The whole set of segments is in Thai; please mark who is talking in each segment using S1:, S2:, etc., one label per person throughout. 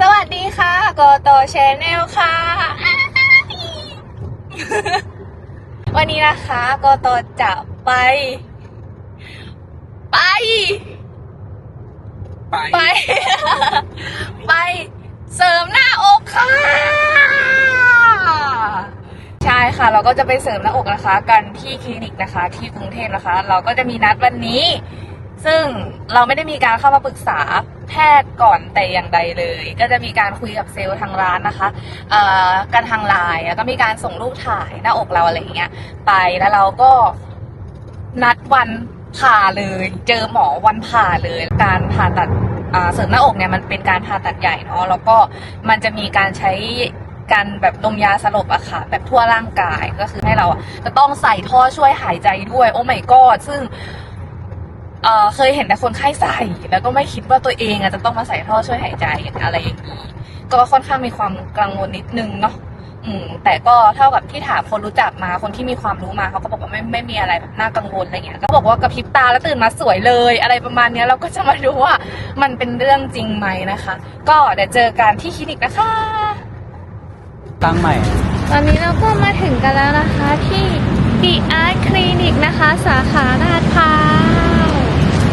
S1: สวัสดีค่ะกโตชแนลค่ะ วันนี้นะคะกโตจะไป ไป
S2: ไป
S1: ไป ไปเสริมหน้าอกค่ะ ใช่ค่ะ เราก็จะไปเสริมหน้าอกนะคะ กันที่คลินิกนะคะ ที่กรุงเทพนะคะ เราก็จะมีนัดวันนี้ ซึ่งเราไม่ได้มีการเข้ามาปรึกษาแพทย์ก่อนแต่อย่างใดเลย ก็จะมีการคุยกับเซลล์ทางร้านนะคะกันทางไลน์แล้วก็มีการส่งรูปถ่ายหน้าอกเราอะไรอย่างเงี้ยไปแล้วเราก็นัดวันผ่าเลย เจอหมอวันผ่าเลย การผ่าตัดเสริมหน้าอกเนี่ยมันเป็นการผ่าตัดใหญ่เนาะแล้วก็มันจะมีการใช้การแบบดมยาสลบอะค่ะ แบบทั่วร่างกายก็คือให้เราอะจะต้องใส่ท่อช่วยหายใจด้วย โอ้ไม่กอดซึ่ง เอ่อเคยเห็นแต่คนไข้ใส่ แล้วก็ไม่คิดว่าตัวเองอะจะต้องมาใส่ท่อช่วยหายใจอะไรอย่างนี้ก็ค่อนข้างมีความกังวลนิดนึงเนาะอืมแต่ก็เท่ากับที่ถามคนรู้จักมาคนที่มีความรู้มาเขาก็บอกว่าไม่ไม่มีอะไรแบบน่ากังวลอะไรเงี้ยก็บอกว่ากระพริบตาแล้วตื่นมาสวยเลย อะไรประมาณเนี้ยเราก็จะมาดูว่ามันเป็นเรื่องจริงไหมนะคะ ก็เดี๋ยวเจอกันที่คลินิกนะคะ
S2: ตั้งใหม่
S1: ตอนนี้เราก็มาถึงกันแล้วนะคะที่ The Art Clinic นะคะ สาขาลาดพร้าว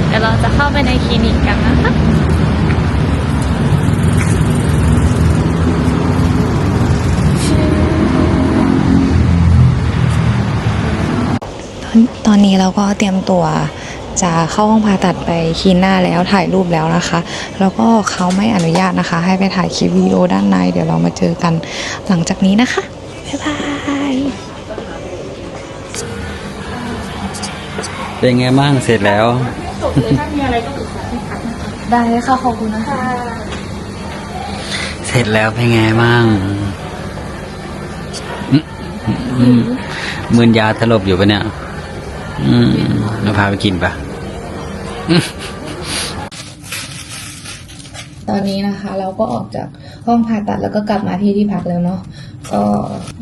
S1: เดี๋ยวเราจะเข้า ไปในคลินิกกันนะคะ
S3: ตอนตอนนี้เราก็เตรียมตัวจะเข้าห้องผ่าตัดไปคีนหน้าแล้วถ่ายรูปแล้วนะคะ แล้วก็เขาไม่อนุญาตนะคะ ให้ไปถ่ายคลิปวิดีโอด้านใน เดี๋ยวเรามาเจอกันหลังจากนี้นะคะ บ๊ายบาย
S2: เป็นไงบ้างเสร็จแล้ว
S1: ได้ค่ะขอบคุณนะคะ
S2: เสร็จแล้วเป็นไงบ้างอืมอืมมืนยาถลบอยู่ปะเนี่ย อืมเราพาไปกินปะ
S3: ตอนนี้นะคะ เราก็ออกจากห้องผ่าตัดแล้วก็กลับมาที่ที่พักแล้วเนาะก็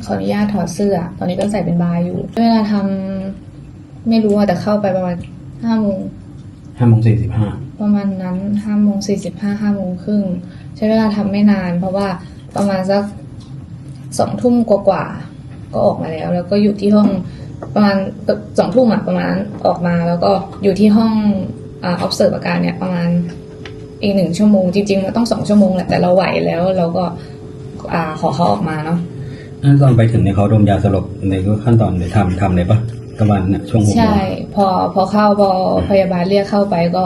S3: ขออนุญาตถอดเสื้อ ตอนนี้ก็ใส่เป็นบาร์อยู่ เวลาทำไม่รู้อะแต่เข้าไปประมาณห้าโมง
S2: ห้าโมงสี่สิบห้า
S3: ประมาณนั้นห้าโมงสี่สิบห้าห้าโมงครึ่งใช้เวลาทำไม่นาน เพราะว่าประมาณสักสองทุ่มกว่าๆก็ออกมาแล้ว แล้วก็อยู่ที่ห้องประมาณสองทุ่มอะประมาณออกมาแล้วก็อยู่ที่ห้องอ่า observe อาการเนี่ยประมาณอีกหนึ่งชั่วโมง จริงๆมันต้องสองชั่วโมงแหละแต่เราไหวแล้วเราก็อ่าขอเขาออกมาเนาะ
S2: นั่นตอนไปถึงเนี่ยเขาดมยาสลบในขั้นตอนเดี๋ยวทำทำเลยปะ ประมาณเนี่ยช่วงหกโม
S3: ใช่ พอพอเข้าพอพยาบาลเรียกเข้าไปก็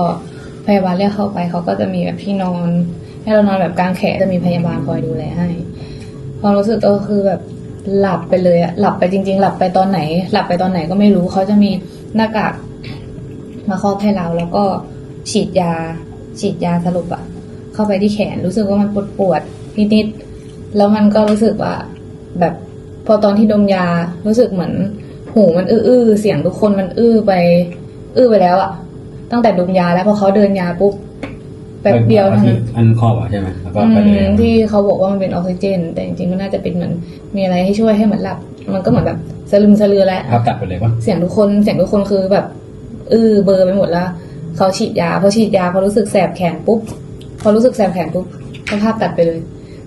S3: พยาบาลเรียกเข้าไปเขาก็จะมีแบบที่นอน ให้เรานอนแบบกลางแขนจะมีพยาบาลคอยดูแลให้ความรู้สึกก็คือแบบหลับไปเลยอะหลับไปจริง ๆ หลับไปตอนไหน หลับไปตอนไหนก็ไม่รู้เขาจะมีหน้ากากมาครอบให้เราแล้วก็ฉีดยา ฉีดยาสลบอะเข้าไปที่แขนรู้สึกว่ามันปวดปวดๆนิดๆแล้วมันก็รู้สึกว่าแบบพอตอนที่ดมยารู้สึกเหมือน หูมันอื้อๆเสียงทุกคนมันอื้อไป อื้อไปแล้วอะตั้งแต่ดมยาแล้วพอเขาเดินยาปุ๊บแป๊บเดียว
S2: อั
S3: เท่านั้น
S2: อันครอบอะใช่ไหมแล้วก็
S3: อื
S2: ไปเลย
S3: มที่เขาบอกว่ามันเป็นออกซิเจน แต่จริงๆมันน่าจะเป็นเหมือนมีอะไรให้ช่วยให้เหมือนหลับ มันก็เหมือนแบบสลึมสลือแล้ว
S2: ภาพตัดไปเลยปะ
S3: เสียงทุกคนเสียงทุกคนคือแบบอื้อเบลอร์ไปหมดแล้วเขาฉีดยาพอฉีดยาพอรู้สึกแสบแขนปุ๊บพอรู้สึกแสบแขนปุ๊บก็ภาพตัดไปเลย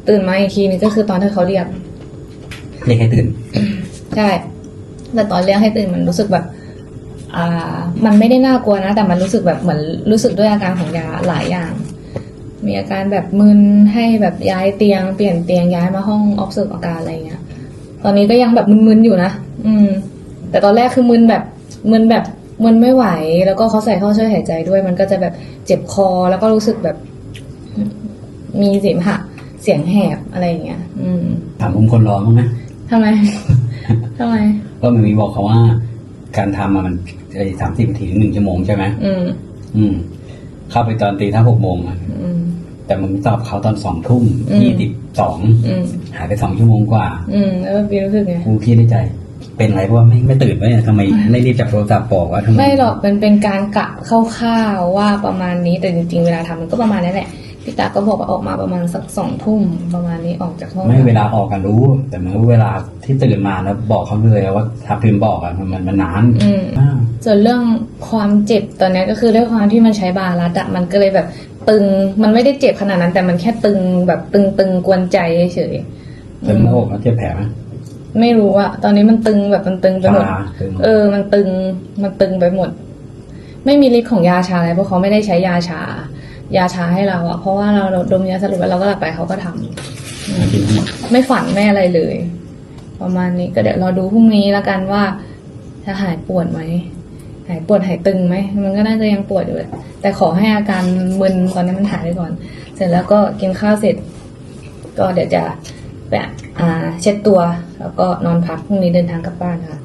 S3: ตื่นมาอีกทีนึงก็คือตอนที่เขาเรียก
S2: เรียกให้ตื่น
S3: ใช่ แต่ตอนเรียกให้ตื่นมันรู้สึกแบบอ่ามันไม่ได้น่ากลัวนะ แต่มันรู้สึกแบบเหมือนรู้สึกด้วยอาการของยาหลายอย่าง มีอาการแบบมึนให้แบบย้ายเตียง เปลี่ยนเตียงย้ายมาห้องออฟเซิร์ฟอาการอะไรเงี้ย ตอนนี้ก็ยังแบบมึนๆอยู่นะอืม แต่ตอนแรกคือมึนแบบมึนแบบมึนไม่ไหว แล้วก็เขาใส่ท่อช่วยหายใจด้วย มันก็จะแบบเจ็บคอแล้วก็รู้สึกแบบมีเสมหะเสียงแหบอะไรอย่างเงี้ย อืม
S2: ถามมุมคนร้องบ้างไหม
S3: ทำไม ทำไม
S2: ก็มันมีบอกเขาว่า การทำอะมันสามสิบนาทีถึงหนึ่งชั่วโมงใช่ไหม
S3: อืม
S2: อืม เข้าไปตอนตีถ้าหกโมงอะ
S3: อืม
S2: แต่มันตอบเขาตอนสองทุ่ม
S3: อืม
S2: ยี่สิบสอง
S3: อืม
S2: หายไปสองชั่วโมงกว่า
S3: อืม แล้วพี่รู้สึกไง
S2: กูคิดในใจ เป็นไรเพราะว่าไม่ไม่ตื่นวะเนี่ยทำไมไม่รีบจับโทรศัพท์บอกว่าทำไม
S3: ไม่หรอกเป็นเป็นการกะคร่าวๆว่าประมาณนี้แต่จริงๆ เวลาทำมันก็ประมาณนั้นแหละ พี่ตาก็บอกว่าออกมาประมาณสักสองทุ่มประมาณนี้ออกจากห้อง
S2: ไม่เวลาออกกันรู้ แต่เมื่อเวลาที่ตื่นมาแล้วบอกเขาเลยว่าถ้าพิมพ์บอกอะมันมันนาน
S3: อืม
S2: อ้าว
S3: ส่วนเรื่องความเจ็บตอนเนี้ยก็คือด้วยความที่มันใช้บารัดอะมันก็เลยแบบตึงมันไม่ได้เจ็บขนาดนั้น แต่มันแค่ตึงแบบตึงๆกวนใจเฉยๆ
S4: เต็มหน้าอกแล้วเจ็บแผลไหม
S3: ไม่รู้อะตอนนี้มันตึงแบบมันตึงไปหมด
S4: ชาตึง
S3: เออ มันตึงมันตึงไปหมด ไม่มีฤทธิ์ของยาชาอะไรเพราะเขาไม่ได้ใช้ยาชา ยาชาให้เราอะเพราะว่าเราดมยาสลบแล้วเราก็หลับไปเขาก็ทำ
S4: ให้กินทั้งหมด
S3: ไม่ฝันไม่อะไรเลย ประมาณนี้ก็เดี๋ยวรอดูพรุ่งนี้แล้วกันว่าจะหายปวดไหมหายปวดหายตึงไหมมันก็น่าจะยังปวดอยู่แหละแต่ขอให้อาการมึนตอนนี้มันหายไปก่อน เสร็จแล้วก็กินข้าวเสร็จ ก็เดี๋ยวจะแบบอ่าเช็ดตัว แล้วก็นอนพักพรุ่งนี้เดินทางกลับบ้านค่ะ